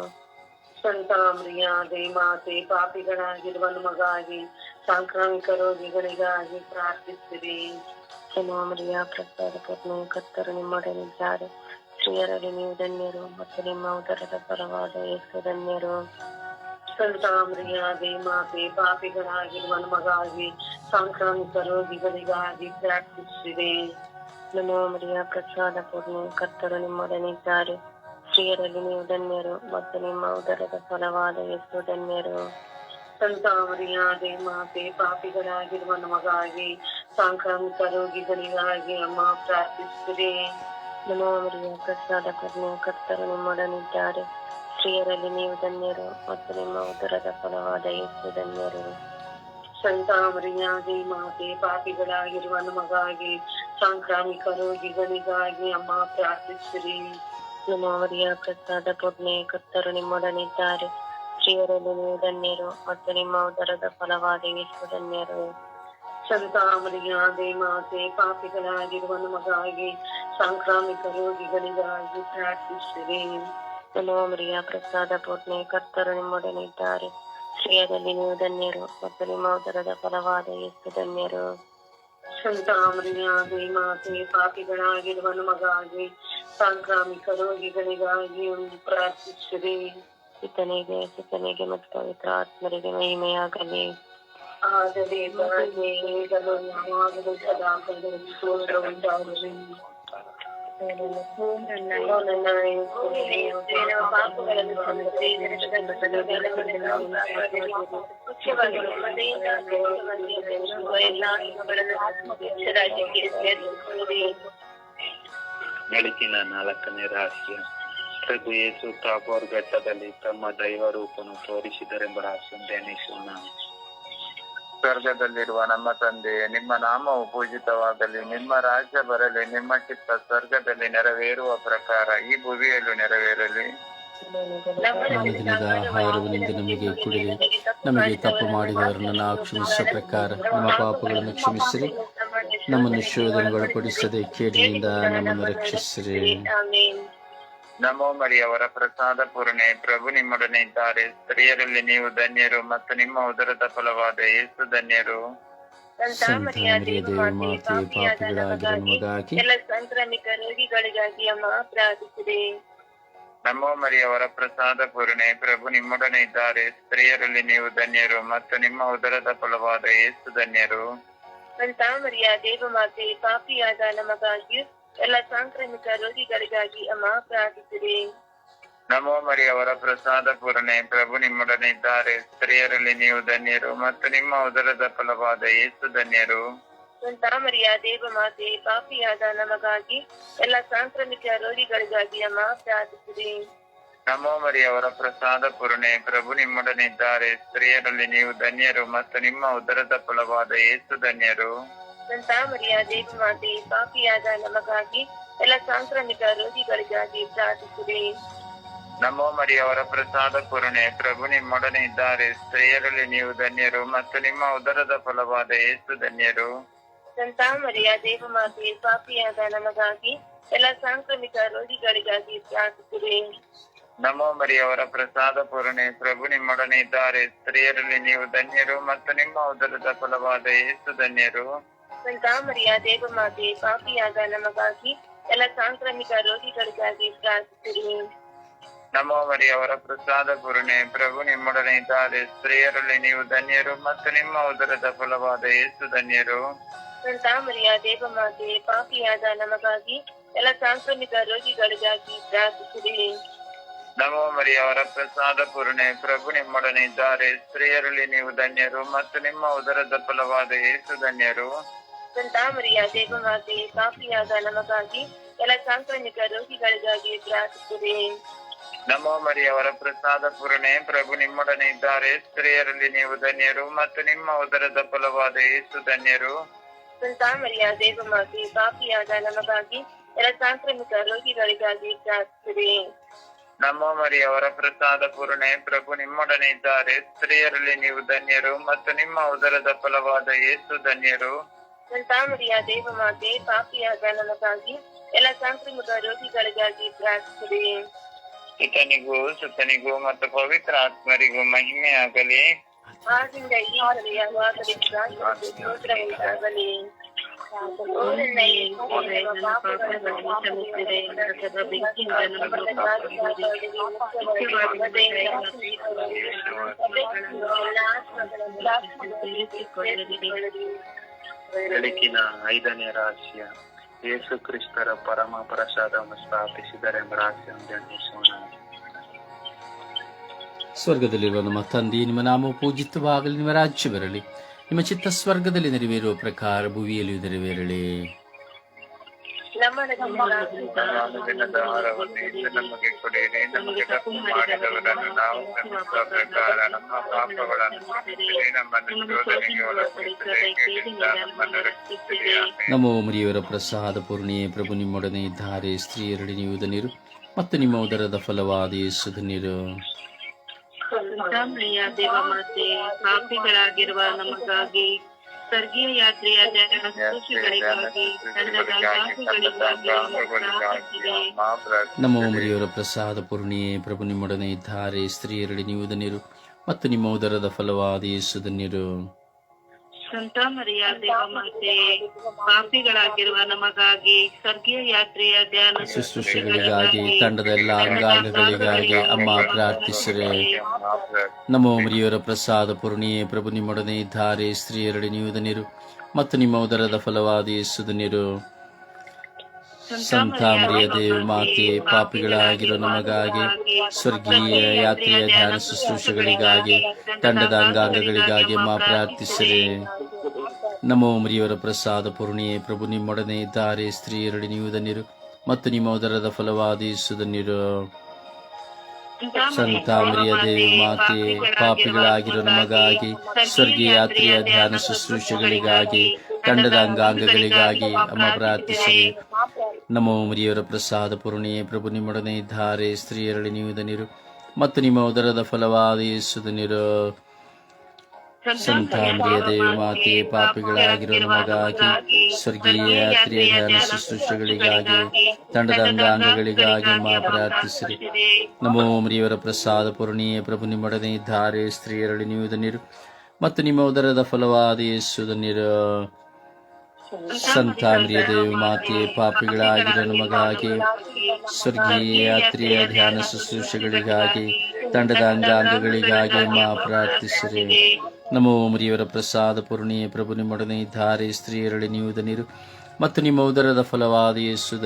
ಸಂತ ದೇಮಾತೆ ಮಾತೆ ಪಾಪಿಗಳಾಗಿರುವ ನಮಗಾಗಿ ಸಾಂಕ್ರಾಮಿಕ ರೋಗಿಗಳಿಗಾಗಿ ಪ್ರಾರ್ಥಿಸಿರಿ ನಮ್ಮ ಮರಿಯ ಪ್ರಸಾದ ಪ್ರಜ್ಞೆ ಕರ್ತರು ನಿಮ್ಮೊಡನಿದ್ದಾರೆ ಸ್ತ್ರೀಯರಲ್ಲಿ ನೀವು ಧನ್ಯರು ಮತ್ತು ನಿಮ್ಮ ಉದರದ ಪರವಾದ ಯೇಸು ಧನ್ಯರು ಸಂತಾಮ್ರಿಯಾಗಿ ಮಾತೆ ಪಾಪಿಗಳಾಗಿರುವ ನಮಗಾಗಿ ಸಾಂಕ್ರಾಮಿಕ ರೋಗಿಗಳಿಗಾಗಿ ಪ್ರಾರ್ಥಿಸಿದೆ ಮರಿಯ ಪ್ರಸಾದ ಪೂರ್ಣ ಕರ್ತರು ನಿಮ್ಮೊಡನಿದ್ದಾರೆ. ಸ್ತ್ರೀಯರಲ್ಲಿ ನೀವು ಧನ್ಯರು, ಮತ್ತು ನಿಮ್ಮ ಉದರದ ಫಲವಾದ ಯೇಸು ಧನ್ಯರು. ಸಂತಾಮರಿಯಾದೆ ಮಾತೆ ಪಾಪಿಗಳಾಗಿರುವ ನಮಗಾಗಿ ಸಾಂಕ್ರಾಮಿಕ ರೋಗಿಗಳಿಗಾಗಿ ಅಮ್ಮ ಪ್ರಾರ್ಥಿಸಿರಿ. ಮರಿಯ ಪ್ರಸಾದ ಕರ್ಮವು ಕರ್ತರು ನಿಮ್ಮೊಡನಿದ್ದಾರೆ ಸ್ತ್ರೀಯರಲ್ಲಿ ನೀವು ಧನ್ಯರು ಮತ್ತು ನಿಮ್ಮ ಉದರದ ಫಲವಾದ ಯೇಸು ಧನ್ಯರು. ಸಂತ ಮರಿಯಾದೆ ಮಾತೆ ಪಾಪಿಗಳಾಗಿರುವ ನಮಗಾಗಿ ಸಾಂಕ್ರಾಮಿಕ ರೋಗಿಗಳಿಗಾಗಿ ಅಮ್ಮ ಪ್ರಾರ್ಥಿಸಿರಿ. ನಮ್ಮ ಮರಿಯ ಪ್ರಸಾದ ಪೂರ್ಣ ಕರ್ತರು ನಿಮ್ಮೊಡನಿದ್ದಾರೆ ಸ್ತ್ರೀಯರಲ್ಲಿ ನೀವು ಧನ್ಯರು ಮತ್ತು ನಿಮ್ಮ ಉದರದ ಫಲವಾದ ಯೇಸು ಧನ್ಯರು. ಸಂತಾಮರಿಯಾದೆ ಮಾತೆ ಪಾಪಿಗಳಾಗಿರುವ ನಮಗಾಗಿ ಸಾಂಕ್ರಾಮಿಕ ರೋಗಿಗಳಿಗಾಗಿ ಪ್ರಾರ್ಥಿಸಿರಿ. ನಮ್ಮ ಮರಿಯ ಪ್ರಸಾದ ಪೂರ್ಣೆ ಕರ್ತರು ನಿಮ್ಮೊಡನಿದ್ದಾರೆ ಶ್ರೇಯದಲ್ಲಿ ನೀವು ಧನ್ಯರು ಮತ್ತು ನಿಮ್ಮ ಉದರದ ಫಲವಾದ ಎಷ್ಟು ಧನ್ಯರು. ಸಂತಾಮರಿಯ ಮಾತೆ ಪಾಪಿಗಳಾಗಿರುವ ನಮಗಾಗಿ ಸಾಂಕ್ರಾಮಿಕ ರೋಗಿಗಳಿಗಾಗಿ ಪ್ರಾರ್ಥಿಸಿರಿ. ಪಿತನಿಗೆ ಸಿತನಿಗೆ ಮತ್ತು ಪವಿತ್ರ ಆತ್ಮರಿಗೆ ಮಹಿಮೆಯಾಗಲಿ. ಆದರೆ ಈಗಲೂ ಯಾವಾಗಲೂ ಸದಾ ಉಂಟಾಗಲಿ ಮುಖ್ಯವಾಗಿ ನಮ್ಮದೆಯಿಂದ ಅಪೇಕ್ಷಿಸುವ ಎಲ್ಲಾ ಆತ್ಮಗಳನ್ನು ಆತ್ಮಪಕ್ಷರಾಜ್ಯಕ್ಕೆ ಸೇರಿಸಿಕೊಳ್ಳಿರಿ. ಬೆಳಕಿನ ನಾಲ್ಕನೇ ರಹಸ್ಯ ಪ್ರಭು ಯೇಸು ತಾಬೋರ್ ಘಟ್ಟದಲ್ಲಿ ತಮ್ಮ ದೈವ ರೂಪನು ತೋರಿಸಿದರೆಂಬ ರಹಸ್ಯ ಧ್ಯಾನಿಸೋಣ ಸ್ವರ್ಗದಲ್ಲಿರುವ ನಮ್ಮ ತಂದೆ, ನಿಮ್ಮ ನಾಮವು ಪೂಜಿತವಾಗಲಿ, ನಿಮ್ಮ ರಾಜ್ಯ ಬರಲಿ, ನಿಮ್ಮ ಚಿತ್ತ ಸ್ವರ್ಗದಲ್ಲಿ ನೆರವೇರುವ ಪ್ರಕಾರ ಈ ಭುವಿಯಲ್ಲೂ ನೆರವೇರಲಿ. ನಮ್ಮ ದಿನದ ಆಹಾರವನ್ನು ನಮಗೆ ಕೊಡಿರಿ. ನಮಗೆ ತಪ್ಪು ಮಾಡಿದವರನ್ನು ನಾವು ಕ್ಷಮಿಸುವ ಪ್ರಕಾರ ನಮ್ಮ ಪಾಪಗಳನ್ನು ಕ್ಷಮಿಸಿರಿ. ನಮ್ಮನ್ನು ಶೋಧನೆಗೊಳಪಡಿಸದೆ ಕೇಡಿನಿಂದ ನಮ್ಮನ್ನು ರಕ್ಷಿಸಿರಿ. ನಮೋ ಮರಿಯವರ ಪ್ರಸಾದ ಪೂರ್ಣೆ. ಪ್ರಭು ನಿಮ್ಮೊಡನೆ ಇದ್ದಾರೆ. ಸ್ತ್ರೀಯರಲ್ಲಿ ನೀವು ಧನ್ಯರು ಮತ್ತು ನಿಮ್ಮ ಉದರದ ಫಲವಾದ ಯೇಸು ಧನ್ಯರು. ಎಲ್ಲ ಸಾಂಕ್ರಾಮಿಕ ರೋಗಿಗಳಿಗಾಗಿ ಅಮ್ಮ ಪ್ರಾರ್ಥಿಸಿದೆ. ನಮೋ ಮರಿಯವರ ಪ್ರಸಾದ ಪೂರ್ಣೆ. ಪ್ರಭು ನಿಮ್ಮೊಡನೆ ಇದ್ದಾರೆ. ಸ್ತ್ರೀಯರಲ್ಲಿ ನೀವು ಧನ್ಯರು ಮತ್ತು ನಿಮ್ಮ ಉದರದ ಫಲವಾದ ಯೇಸು ಧನ್ಯರು. ಸಂತಾಮರಿಯ ದೇವಮಾತೆ ಪಾಪಿಯಾದ ನಮಗಾಗಿ ಎಲ್ಲ ಸಾಂಕ್ರಾಮಿಕ ರೋಗಿಗಳಿಗಾಗಿ ಅಮ್ಮ ಪ್ರಾರ್ಥಿಸಿರಿ. ನಮೋ ಮರಿಯವರ ಪ್ರಸಾದ ಪೂರಣೆ ಪ್ರಭು ನಿಮ್ಮೊಡನೆ ಇದ್ದಾರೆ. ಸ್ತ್ರೀಯರಲ್ಲಿ ನೀವು ಧನ್ಯರು ಮತ್ತು ನಿಮ್ಮ ಉದರದ ಫಲವಾದ ಏಸು ಧನ್ಯರು. ಮರಿಯ ದೇವ ದೇವಮಾತೆ ಪಾಪಿಯಾದ ನಮಗಾಗಿ ಎಲ್ಲ ಸಾಂಕ್ರಾಮಿಕ ರೋಗಿಗಳಿಗಾಗಿ ಅಮ್ಮ ಪ್ರಾರ್ಥಿಸಿರಿ. ನಮೋ ಮರಿಯವರ ಪ್ರಸಾದ ಪೂರ್ಣೆ ಪ್ರಭು ನಿಮ್ಮೊಡನೆ ಇದ್ದಾರೆ. ಸ್ತ್ರೀಯರಲ್ಲಿ ನೀವು ಧನ್ಯರು ಮತ್ತು ನಿಮ್ಮ ಉದರದ ಫಲವಾದ ಏಸು ಧನ್ಯರು. ಸಂತ ಮರಿಯ ದೇವಮಾತೆ ಪಾಪಿಯಾದ ನಮಗಾಗಿ ಎಲ್ಲ ಸಾಂಕ್ರಾಮಿಕ ರೋಗಿಗಳಿಗಾಗಿ ಪ್ರಾರ್ಥಿಸಿದೆ ನಮೋ ಮರಿಯವರ ಪ್ರಸಾದ ಪೂರಣೆ ಪ್ರಭು ನಿಮ್ಮೊಡನೆ ಇದ್ದಾರೆ. ಸ್ತ್ರೀಯರಲ್ಲಿ ನೀವು ಧನ್ಯರು ಮತ್ತು ನಿಮ್ಮ ಉದರದ ಫಲವಾದ ಏಸು ಧನ್ಯರು. ಸಂತ ಮರಿಯ ದೇವಮಾತೆ ಪಾಪಿಯಾದ ನಮಗಾಗಿ ಎಲ್ಲ ಸಾಂಕ್ರಾಮಿಕ ರೋಗಿಗಳಿಗಾಗಿ ಪ್ರಾರ್ಥಿಸಿದೆ ನಮೋ ಮರಿಯವರ ಪ್ರಸಾದ ಪೂರಣೆ ಪ್ರಭು ನಿಮ್ಮೊಡನೆ ಇದ್ದಾರೆ. ಸ್ತ್ರೀಯರಲ್ಲಿ ನೀವು ಧನ್ಯರು ಮತ್ತು ನಿಮ್ಮ ಉದರದ ಫಲವಾದ ಏಸು ಧನ್ಯರು. ಸಂತ ಮರಿಯ ದೇವಮಾತೆ ಪಾಪಿಯಾದ ನಮಗಾಗಿ ಎಲ್ಲ ಸಾಂಕ್ರಾಮಿಕ ರೋಗಿಗಳಿಗಾಗಿ ಪ್ರಾರ್ಥಿಸಿರಿ. ನಮೋ ಮರಿಯವರ ಪ್ರಸಾದ ಪೂರ್ಣೆ ಪ್ರಭು ನಿಮ್ಮೊಡನೆ ಇದ್ದಾರೆ ಸ್ತ್ರೀಯರಲ್ಲಿ ನೀವು ಧನ್ಯರು ಮತ್ತು ನಿಮ್ಮ ಉದರದ ಫಲವಾದ ಯೇಸು ಧನ್ಯರು. ಸಂತಾಮರಿಯ ದೇವಮಾತೆ ಪಾಪಿಯಾದ ನಮಗಾಗಿ ಎಲ್ಲ ಸಾಂಕ್ರಾಮಿಕ ರೋಗಿಗಳಿಗಾಗಿ ಪ್ರಾರ್ಥಿಸಿರಿ. ನಮೋ ಮರಿಯವರ ಪ್ರಸಾದ ಪೂರ್ಣೆ ಪ್ರಭು ನಿಮ್ಮೊಡನೆ ಇದ್ದಾರೆ. ಸ್ತ್ರೀಯರಲ್ಲಿ ನೀವು ಧನ್ಯರು ಮತ್ತು ನಿಮ್ಮ ಉದರದ ಫಲವಾದ ಏಸು ಧನ್ಯರು. ಸಂತ ಮರಿಯ ದೇವಮಾತೆ ಪಾಪಿಯಾದ ನಮಗಾಗಿ ಎಲ್ಲ ಸಾಂಕ್ರಾಮಿಕ ರೋಗಿಗಳಿಗಾಗಿ ಪ್ರಾರ್ಥಿಸಿರಿ ನಮೋ ಮರಿಯವರ ಪ್ರಸಾದ ಪೂರ್ಣೆ ಪ್ರಭು ನಿಮ್ಮೊಡನೆ ಇದ್ದಾರೆ. ಸ್ತ್ರೀಯರಲ್ಲಿ ನೀವು ಧನ್ಯರು ಮತ್ತು ನಿಮ್ಮ ಉದರದ ಫಲವಾದ ಏಸು ಧನ್ಯರು. ಸಂತ ಮರಿಯ ದೇವಮಾತೆ ಪಾಪಿಯಾದ ನಮಗಾಗಿ ಎಲ್ಲ ಸಾಂಕ್ರಾಮಿಕ ರೋಗಿಗಳಿಗಾಗಿ ಪ್ರಾರ್ಥಿಸಿರಿ ನಮೋ ಮರಿಯವರ ಪ್ರಸಾದ ಪೂರ್ಣೆ ಪ್ರಭು ನಿಮ್ಮೊಡನೆ ಇದ್ದಾರೆ. ಸ್ತ್ರೀಯರಲ್ಲಿ ನೀವು ಧನ್ಯರು ಮತ್ತು ನಿಮ್ಮ ಉದರದ ಫಲವಾದ ಯೇಸು ಧನ್ಯರು. ಸಂತಾಮರಿಯ ದೇವ ದೇವಮಾತೆ ಪಾಪಿಯಾದ ನಮಗಾಗಿ ಎಲ್ಲ ಸಾಂಕ್ರಾಮಿಕ ರೋಗಿಗಳಿಗಾಗಿ ಪ್ರಾರ್ಥಿಸಿರಿ. ಇತನಿಗೂ ಸುತನಿಗೂ ಮತ್ತು ಪವಿತ್ರ ಆತ್ಮರಿಗೂ ಮಹಿಮೆಯಾಗಲಿ. ಆಗಲಿ ಈ ಹೃದಯ ಸ್ತೋತ್ರ ಉಂಟಾಗಲಿ ಬೆಳಕಿನ ಐದನೇ ರಹಸ್ಯ ಯೇಸು ಕ್ರಿಸ್ತರ ಪರಮ ಪ್ರಸಾದವನ್ನು ಸ್ಥಾಪಿಸಿದರೆಂಬ ರಹಸ್ಯ ಧ್ಯಾನಿಸೋಣ ಸ್ವರ್ಗದಲ್ಲಿರುವ ನಮ್ಮ ತಂದೆ, ನಿಮ್ಮ ನಾಮ ಪೂಜಿತವಾಗಲಿ, ನಿಮ್ಮ ರಾಜ್ಯ ಬರಲಿ. ನಿಮ್ಮ ಚಿತ್ತ ಸ್ವರ್ಗದಲ್ಲಿ ನೆರವೇರುವ ಪ್ರಕಾರ ಭುವಿಯಲ್ಲಿ ನೆರವೇರಲಿ. ನಮ್ಮ ದಿನದ ಆಹಾರವನ್ನು ಇಂದು ನಮಗೆ ಕೊಡಿರಿ ನಮಗೆ ತಪ್ಪು ಮಾಡಿದವರನ್ನು ನಾವು ಕ್ಷಮಿಸುವ ಪ್ರಕಾರ ನಮ್ಮ ಪಾಪಗಳನ್ನು ಕ್ಷಮಿಸಿರಿ ನಮ್ಮನ್ನು ಶೋಧನೆಗೆ ಒಳಪಡಿಸದೆ ಕೇಡಿನಿಂದ ನಮ್ಮನ್ನು ರಕ್ಷಿಸಿರಿ ನಮೋ ಮರಿಯವರ ಪ್ರಸಾದ ಪೂರ್ಣಿಯೇ ಪ್ರಭು ನಿಮ್ಮೊಡನೆ ಇದ್ದಾರೆ ಸ್ತ್ರೀಯರಡಿ ನೀವು ಧನಿರು ಮತ್ತು ನಿಮ್ಮ ಉದರದ ಫಲವಾದ ಯೇಸು ಸಂತಾಮಯ್ಯ ದೇವಮಾತೆ ಪಾಪಿಗಳಾಗಿರುವ ನಮಗಾಗಿ ಸ್ವರ್ಗೀಯ ಯಾತ್ರೆಯ ಜನ ಸೃಷ್ಟಿಗಳಿಗಾಗಿ ತಂಡದ ದಾಸುಗಳಿಗಾಗಿ ಪ್ರಾರ್ಥಿಸಿದೆ ನಮೋ ಮರಿಯವರ ಪ್ರಸಾದ ಪೂರ್ಣಿಯೇ, ಪ್ರಭು ನಿಮ್ಮೊಡನೆ ಇದ್ದಾರೆ. ಸ್ತ್ರೀಯರಡಿ ನೀವು ಧನ್ಯರು ಮತ್ತು ನಿಮ್ಮ ಉದರದ ಫಲವಾದ ಯೇಸು ಧನ್ಯರು. ಸಂತ ಮರಿಯ ದೇವಮಾತೆ ಪಾಪಿಗಳಾಗಿರುವ ನಮಗಾಗಿ ಸ್ವರ್ಗೀಯ ಯಾತ್ರೆಯ ಧ್ಯಾನ ಶುಶ್ರೂಷೆಗಳಿಗಾಗಿ ತಂಡದ ಎಲ್ಲ ಅಂಗಾಂಗಗಳಿಗಾಗಿ ಅಮ್ಮ ಪ್ರಾರ್ಥಿಸಿರೆ. ನಮೋ ಮರಿಯವರ ಪ್ರಸಾದ ಪೂರ್ಣಿಯೇ ಪ್ರಭು ನಿಮ್ಮೊಡನೆ ಇದ್ದಾರೆ ಸ್ತ್ರೀಯರಡಿ ನೀವು ಧನ್ಯರು ಮತ್ತು ನಿಮ್ಮ ಉದರದ ಫಲವಾದ ಯೇಸು ಧನ್ಯರು ಸಂತ ಮರಿಯ ದೇವ ಮಾತೆ, ಪಾಪಿಗಳಾಗಿರೋ ನಮಗಾಗಿ, ಸ್ವರ್ಗೀಯ ಯಾತ್ರೆಯ ಧ್ಯಾನ ಶುಶ್ರೂಷೆಗಳಿಗಾಗಿ, ತಂಡದ ಅಂಗಾಂಗಗಳಿಗಾಗಿ ಮಾ ಪ್ರಾರ್ಥಿಸಿರಿ. ನಮೋ ಮರಿಯವರ ಪ್ರಸಾದ ಪೂರ್ಣಿಯೇ ಪ್ರಭು, ನಿಮ್ಮೊಡನೆ ಇದ್ದಾರೆ ಸ್ತ್ರೀಯರಡಿ ನೀವು ಧನ್ಯರು ಮತ್ತು ನಿಮ್ಮ ಉದರದ ಫಲವಾದ ಸಂತಾಮರಿಯ ದೇವ ಮಾತೆ, ಪಾಪಿಗಳಾಗಿರೋ ನಮಗಾಗಿ, ಸ್ವರ್ಗೀಯ ಯಾತ್ರೆಯ ಧ್ಯಾನ ಶುಶ್ರೂಷೆಗಳಿಗಾಗಿ, ತಂಡದ ಅಂಗಾಂಗಗಳಿಗಾಗಿ ಅಮ್ಮ ಪ್ರಾರ್ಥಿಸಿರಿ. ನಮೋ ಮರಿಯವರ ಪ್ರಸಾದ ಪೂರ್ಣಿಯೇ ಪ್ರಭು, ನಿಮ್ಮೊಡನೆ ಇದ್ದಾರೆ ಸ್ತ್ರೀಯರಳಿ ನೀವು ಧನಿರು ಮತ್ತು ನಿಮ್ಮ ಉದರದ ಫಲವಾದ ಯೇಸು ನೀರು. ಸಂತ ಮರಿಯ ಮಾತೆ ಪಾಪಿಗಳಾಗಿರೋ ನಮಗಾಗಿ ಸ್ವರ್ಗೀಯ ಯಾತ್ರೆಯ ಧ್ಯಾನ ಶುಶ್ರೂಷೆಗಳಿಗಾಗಿ, ತಂಡದ ಅಂಗಾಂಗಗಳಿಗಾಗಿ ಮಾ ಪ್ರಾರ್ಥಿಸಿರಿ. ನಮೋ ಮರಿಯವರ ಪ್ರಸಾದ ಪೂರ್ಣಿಯೇ ಪ್ರಭು, ನಿಮ್ಮೊಡನೆ ಇದ್ದಾರೆ ಸ್ತ್ರೀಯರಳಿ ನೀವು ಧನಿರು ಮತ್ತು ನಿಮ್ಮ ಉದರದ ಫಲವಾದ ಯೇಸು ಸಂತ ದೇವಿ ಮಾತೆ ಪಾಪಿಗಳಾಗಿರೋ ನಮಗಾಗಿ ಸ್ವರ್ಗೀಯ ಯಾತ್ರೆಯ ಧ್ಯಾನ ಶುಶ್ರೂಷೆಗಳಿಗಾಗಿ, ತಂಡದ ಅಂಗಾಂಗಗಳಿಗಾಗಿ ಮಾ ಪ್ರಾರ್ಥಿಸಿರಿ. ನಮೋ ಮರಿಯವರ ಪ್ರಸಾದ ಪೂರ್ಣಿಯ ಪ್ರಭು ನಿಮ್ಮೊಡನೆ ಇದ್ದಾರೆ ಸ್ತ್ರೀಯರಳಿ ನೀವು ಧನ್ಯರು ಮತ್ತು ನಿಮ್ಮ ಉದರದ ಫಲವಾದ ಯೇಸು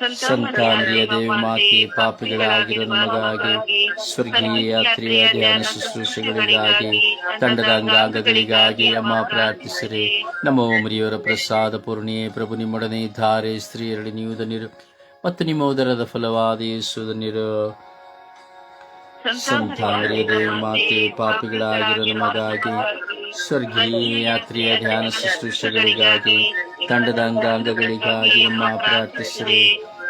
ಸಂತ ದೇವಿ ಮಾತೆ ಪಾಪಿಗಳಾಗಿರೋ ನಮಗಾಗಿ ಸ್ವರ್ಗೀಯ ಯಾತ್ರೆಯ ಧ್ಯಾನ ಶುಶ್ರೂಷೆಗಳಿಗಾಗಿ ತಂಡದ ಅಂಗಾಂಗಗಳಿಗಾಗಿ ಅಮ್ಮ ಪ್ರಾರ್ಥಿಸಿರಿ. ನಮೋ ಮರಿಯವರ ಪ್ರಸಾದ ಪೂರ್ಣಿಯೇ ಪ್ರಭು ನಿಮ್ಮೊಡನೆ ಧಾರೆ ಸ್ತ್ರೀಯರಡಿ ನೀವು ಧನ್ಯರು ಮತ್ತು ನಿಮ್ಮ ಉದರದ ಫಲವಾದ ಯೇಸು ಧನ್ಯರು ಸಂತಾಂಬ್ರಿಯ ದೇವ ಮಾತೆ ಪಾಪಿಗಳಾಗಿರೋ ನಮಗಾಗಿ ಸ್ವರ್ಗೀಯ ಯಾತ್ರೆಯ ಧ್ಯಾನ ಶುಶ್ರೂಷೆಗಳಿಗಾಗಿ ತಂಡದ ಅಂಗಾಂಗಗಳಿಗಾಗಿ ಅಮ್ಮ ಪ್ರಾರ್ಥಿಸಿರಿ.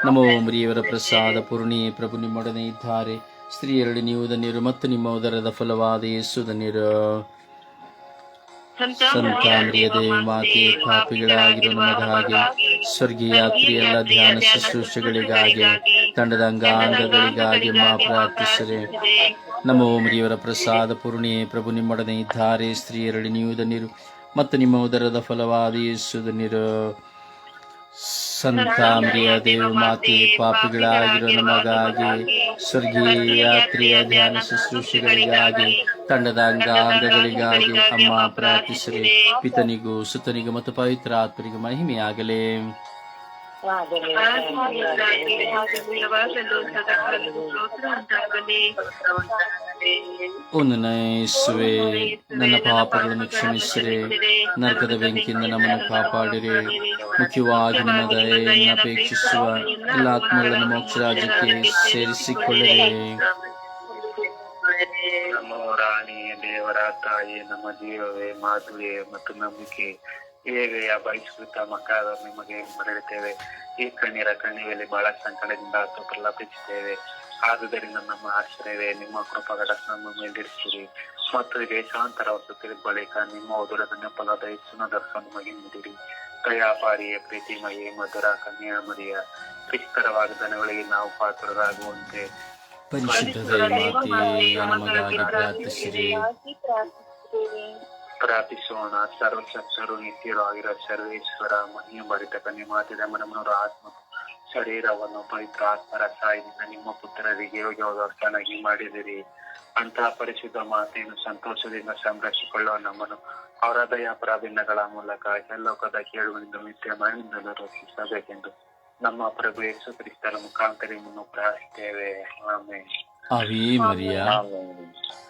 ನಮೋ ಮರಿಯವರ ಪ್ರಸಾದ ಪೂರ್ಣಿ ಪ್ರಭು ನಿಮ್ಮೊಡನೆ ಇದ್ದಾರೆ. ಸ್ತ್ರೀಯರಲ್ಲಿ ನೀವು ಧನ್ಯರು ಮತ್ತು ನಿಮ್ಮ ಉದರದ ಫಲವಾದ ಯೇಸು ಧನ್ಯರು. ಸಂತ ಮರಿಯ ದೇವ ಮಾತೆ ಪಾಪಿಗಳಾಗಿರೋ ನಮಗಾಗಿ ಸ್ವರ್ಗೀಯ ಎಲ್ಲ ಧ್ಯಾನ ಶುಶ್ರೂಷೆಗಳಿಗಾಗಿ ತಂಡದ ಅಂಗಾಂಗಗಳಿಗಾಗಿ ಮಾ ಪ್ರಾರ್ಥಿಸರೆ. ನಮೋ ಮರಿಯವರ ಪ್ರಸಾದ ಪೂರ್ಣಿ ಪ್ರಭು ನಿಮ್ಮೊಡನೆ ಇದ್ದಾರೆ. ಸ್ತ್ರೀಯರಲ್ಲಿ ನೀವು ಧನ್ಯರು ಮತ್ತು ನಿಮ್ಮ ಉದರದ ಫಲವಾದ ಯೇಸು ಧನ್ಯರು. ಸಂತ ಮರಿಯ ದೇವ ಮಾತೆ ಪಾಪಿಗಳಾಗಿರೋ ನಮಗಾಗಿ ಸ್ವರ್ಗೀಯ ಯಾತ್ರೆಯ ಧ್ಯಾನ ಶುಶ್ರೂಷೆಗಳಿಗಾಗಿ, ತಂಡದ ಅಂಗಾಂಗಗಳಿಗಾಗಿ ಅಮ್ಮ ಪ್ರಾರ್ಥಿಸಲಿ ಪಿತನಿಗೂ ಸುತನಿಗೂ ಮತ್ತು ಪವಿತ್ರ ಆತ್ಮರಿಗೂ ಮಹಿಮೆಯಾಗಲೇ. ಒಂದು ನಯಿಸುವೆ ನನ್ನ ಪಾಪಗಳನ್ನು ಕ್ಷಮಿಸಿರಿ ನರಕದ ಬೆಂಕಿಯಿಂದ ನಮ್ಮನ್ನು ಕಾಪಾಡಿರಿ ಮುಖ್ಯವಾಗಿ ನಿಮ್ಮ ದಯೆಯನ್ನು ಅಪೇಕ್ಷಿಸುವ ಎಲ್ಲ ಆತ್ಮಗಳನ್ನು ಮೋಕ್ಷ ರಾಜ್ಯಕ್ಕೆ ಸೇರಿಸಿಕೊಳ್ಳಿರಿ ನಮ್ಮ ರಾಣಿಯೇ ದೇವರ ತಾಯಿ ನಮ್ಮ ಜೀವವೇ ಮಾಧುವೆ ಮತ್ತು ನಂಬಿಕೆ ಹೇಗೆ ಬಯಸುತ್ತ ಮಕ್ಕಳ ನಿಮಗೆ ಬರೆಯುತ್ತೇವೆ. ಈ ಕಣ್ಣೀರ ಕಣ್ಣಿಯಲ್ಲಿ ಬಹಳ ಸಂಕಟದಿಂದ ಅಥವಾ ಪ್ರಲಾಪಿಸುತ್ತೇವೆ. ಆದುದರಿಂದ ನಮ್ಮ ಆಶ್ರಯವೇ ನಿಮ್ಮ ಕೃಪಗಳ ನಮ್ಮ ಮೇಲಿರಿಸಿರಿ ಮತ್ತು ದೇಶಾಂತರ ವಸತಿ ಬಳಿಕ ನಿಮ್ಮ ಉದುರದನ್ನ ಫಲದ ಹೆಚ್ಚಿನ ದರ್ಶನ ನಮಗೆ ನೀಡಿರಿ. ದಯಾಪಾರಿಯ ಪ್ರೀತಿಮಯೇ ಮಧುರ ಕನ್ಯಾ ಮರಿಯ. ಕ್ರಿಸ್ತರ ವಾಗ್ದಾನಗಳಿಗೆ ನಾವು ಪಾತ್ರರಾಗುವಂತೆ. ಪರಿಶುದ್ಧ ಮಾತೆ ನಮಗಾಗಿ ಪ್ರಾರ್ಥಿಸಿರಿ. ಪ್ರಾರ್ಥಿಸೋಣ. ಸರ್ವಶಕ್ತರು ನಿತ್ಯರು ಆಗಿರೋ ಸರ್ವೇಶ್ವರ ಮಹಿಯು ಭರಿತ ಕನ್ಯೆ ಮಾತಿದ ಮನಮನವರ ಆತ್ಮ ಶರೀರವನ್ನು ಪವಿತ್ರ ಆತ್ಮರ ಸಾಯಿನಿಂದ ನಿಮ್ಮ ಪುತ್ರರಿಗೆ ಯೋಗ್ಯವಸ್ಥಾನಾಗಿ ಮಾಡಿದಿರಿ. ಅಂತಹ ಪರಿಶುದ್ಧ ಮಾತೆಯನ್ನು ಸಂತೋಷದಿಂದ ಸಂರಕ್ಷಿಕೊಳ್ಳುವ ನಮ್ಮನ್ನು ಅವರ ದಯ ಪ್ರಾಭಿನ್ನಗಳ ಮೂಲಕ ಎಲ್ಲೋಕದ ಕೇಳುವಿನಿಂದ ನಿತ್ಯ ಮರಣಿಂದ ರಕ್ಷಿಸಬೇಕೆಂದು ನಮ್ಮ ಪ್ರಭು ಯೇಸು ಕ್ರಿಸ್ತರ ಮುಖಾಂತರ ಪ್ರಾರ್ಥಿಸುತ್ತೇವೆ. ಪ್ರಾರ್ಥಿಸ್ತೇವೆ ಆಮೇಲೆ